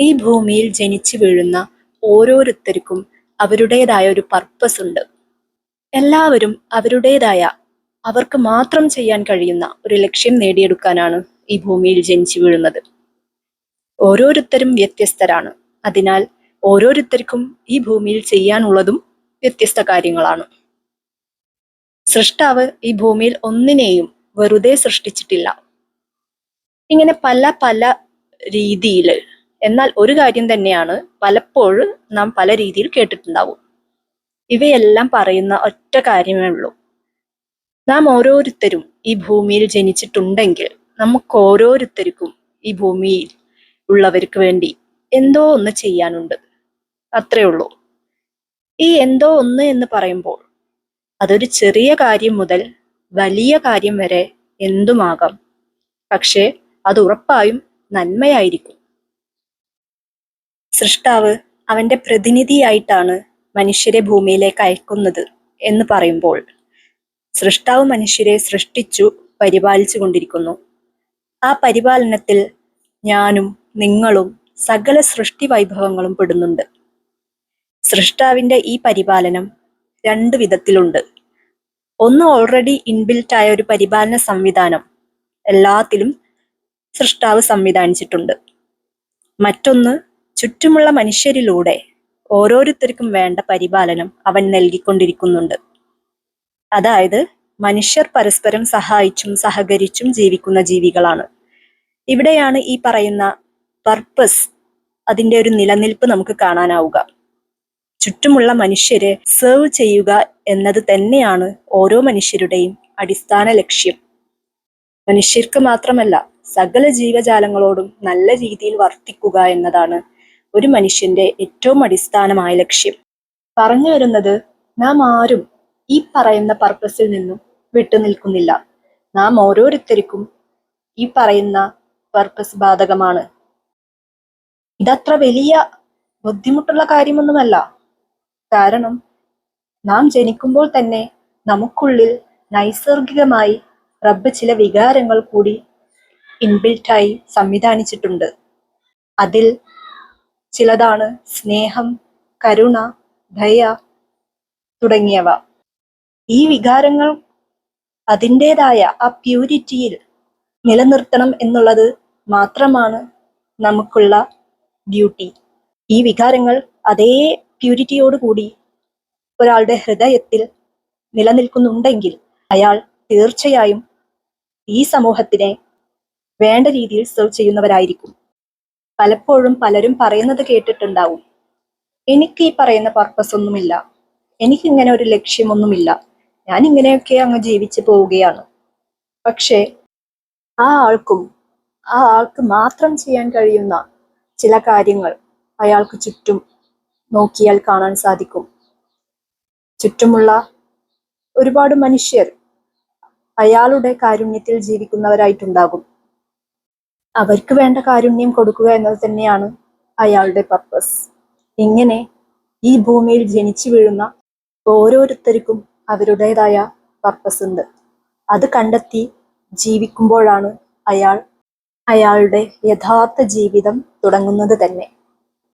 ഈ ഭൂമിയിൽ ജനിച്ചു വീഴുന്ന ഓരോരുത്തർക്കും അവരുടേതായ ഒരു പർപ്പസ് ഉണ്ട്. എല്ലാവരും അവരുടേതായ അവർക്ക് മാത്രം ചെയ്യാൻ കഴിയുന്ന ഒരു ലക്ഷ്യം നേടിയെടുക്കാനാണ് ഈ ഭൂമിയിൽ ജനിച്ചു വീഴുന്നത്. ഓരോരുത്തരും വ്യത്യസ്തരാണ്. അതിനാൽ ഓരോരുത്തർക്കും ഈ ഭൂമിയിൽ ചെയ്യാനുള്ളതും വ്യത്യസ്ത കാര്യങ്ങളാണ്. സൃഷ്ടാവ് ഈ ഭൂമിയിൽ ഒന്നിനെയും വെറുതെ സൃഷ്ടിച്ചിട്ടില്ല. ഇങ്ങനെ പല പല രീതിയിൽ എന്നാൽ ഒരു കാര്യം തന്നെയാണ് പലപ്പോഴും നാം പല രീതിയിൽ കേട്ടിട്ടുണ്ടാവും. ഇവയെല്ലാം പറയുന്ന ഒറ്റ കാര്യമേ ഉള്ളൂ. നാം ഓരോരുത്തരും ഈ ഭൂമിയിൽ ജനിച്ചിട്ടുണ്ടെങ്കിൽ നമുക്ക് ഓരോരുത്തർക്കും ഈ ഭൂമിയിൽ ഉള്ളവർക്ക് വേണ്ടി എന്തോ ഒന്ന് ചെയ്യാനുണ്ട്. അത്രേ ഉള്ളൂ. ഈ എന്തോ ഒന്ന് എന്ന് പറയുമ്പോൾ അതൊരു ചെറിയ കാര്യം മുതൽ വലിയ കാര്യം വരെ എന്തുമാകാം? പക്ഷേ അത് ഉറപ്പായും നന്മയായിരിക്കും. സൃഷ്ടാവ് അവന്റെ പ്രതിനിധിയായിട്ടാണ് മനുഷ്യരെ ഭൂമിയിലേക്ക് അയക്കുന്നത് എന്ന് പറയുമ്പോൾ സൃഷ്ടാവ് മനുഷ്യരെ സൃഷ്ടിച്ചു പരിപാലിച്ചു കൊണ്ടിരിക്കുന്നു. ആ പരിപാലനത്തിൽ ഞാനും നിങ്ങളും സകല സൃഷ്ടി വൈഭവങ്ങളും പെടുന്നുണ്ട്. സൃഷ്ടാവിന്റെ ഈ പരിപാലനം രണ്ട് വിധത്തിലുണ്ട്. ഒന്ന് ഓൾറെഡി ഇൻബിൽറ്റ് ആയ ഒരു പരിപാലന സംവിധാനം എല്ലാത്തിലും സൃഷ്ടാവ് സംവിധാനിച്ചിട്ടുണ്ട്. മറ്റൊന്ന് ചുറ്റുമുള്ള മനുഷ്യരിലൂടെ ഓരോരുത്തർക്കും വേണ്ട പരിപാലനം അവൻ നൽകിക്കൊണ്ടിരിക്കുന്നുണ്ട്. അതായത് മനുഷ്യർ പരസ്പരം സഹായിച്ചും സഹകരിച്ചും ജീവിക്കുന്ന ജീവികളാണ്. ഇവിടെയാണ് ഈ പറയുന്ന പർപ്പസ് അതിന്റെ ഒരു നിലനിൽപ്പ് നമുക്ക് കാണാനാവുക. ചുറ്റുമുള്ള മനുഷ്യരെ സെർവ് ചെയ്യുക എന്നത് തന്നെയാണ് ഓരോ മനുഷ്യരുടെയും അടിസ്ഥാന ലക്ഷ്യം. മനുഷ്യർക്ക് മാത്രമല്ല സകല ജീവജാലങ്ങളോടും നല്ല രീതിയിൽ വർത്തിക്കുക എന്നതാണ് ഒരു മനുഷ്യന്റെ ഏറ്റവും അടിസ്ഥാനമായ ലക്ഷ്യം. പറഞ്ഞു വരുന്നത് നാം ആരും ഈ പറയുന്ന പർപ്പസിൽ നിന്നും വിട്ടുനിൽക്കുന്നില്ല നാം ഓരോരുത്തർക്കും ഈ പറയുന്ന പർപ്പസ് ബാധകമാണ്. ഇതത്ര വലിയ ബുദ്ധിമുട്ടുള്ള കാര്യമൊന്നുമല്ല. കാരണം നാം ജനിക്കുമ്പോൾ തന്നെ നമുക്കുള്ളിൽ നൈസർഗികമായി റബ്ബ് ചില വികാരങ്ങൾ കൂടി ഇൻബിൽറ്റായി സംവിധാനിച്ചിട്ടുണ്ട്. അതിൽ ചിലതാണ് സ്നേഹം കരുണ ദയ തുടങ്ങിയവ. ഈ വികാരങ്ങൾ അതിന്റെതായ ആ പ്യൂരിറ്റിയിൽ നിലനിർത്തണം എന്നുള്ളത് മാത്രമാണ് നമുക്കുള്ള ഡ്യൂട്ടി. ഈ വികാരങ്ങൾ അതേ പ്യൂരിറ്റിയോടുകൂടി ഒരാളുടെ ഹൃദയത്തിൽ നിലനിൽക്കുന്നുണ്ടെങ്കിൽ അയാൾ തീർച്ചയായും ഈ സമൂഹത്തിനെ വേണ്ട രീതിയിൽ സെർവ് ചെയ്യുന്നവരായിരിക്കും. പലപ്പോഴും പലരും പറയുന്നത് കേട്ടിട്ടുണ്ടാവും. എനിക്ക് ഈ പറയുന്ന പർപ്പസ് ഒന്നുമില്ല. എനിക്കിങ്ങനെ ഒരു ലക്ഷ്യമൊന്നുമില്ല. ഞാൻ ഇങ്ങനെയൊക്കെ അങ്ങ് ജീവിച്ചു പോവുകയാണ്. പക്ഷേ ആ ആൾക്കും ആ ആൾക്ക് മാത്രം ചെയ്യാൻ കഴിയുന്ന ചില കാര്യങ്ങൾ അയാൾക്ക് ചുറ്റും നോക്കിയാൽ കാണാൻ സാധിക്കും. ചുറ്റുമുള്ള ഒരുപാട് മനുഷ്യർ അയാളുടെ കാരുണ്യത്തിൽ ജീവിക്കുന്നവരായിട്ടുണ്ടാകും. അവർക്ക് വേണ്ട കാരുണ്യം കൊടുക്കുക എന്നത് തന്നെയാണ് അയാളുടെ പർപ്പസ് ഇങ്ങനെ ഈ ഭൂമിയിൽ ജനിച്ചു വീഴുന്ന ഓരോരുത്തർക്കും അവരുടേതായ പർപ്പസ് ഉണ്ട്. അത് കണ്ടെത്തി ജീവിക്കുമ്പോഴാണ് അയാൾ അയാളുടെ യഥാർത്ഥ ജീവിതം തുടങ്ങുന്നത് തന്നെ.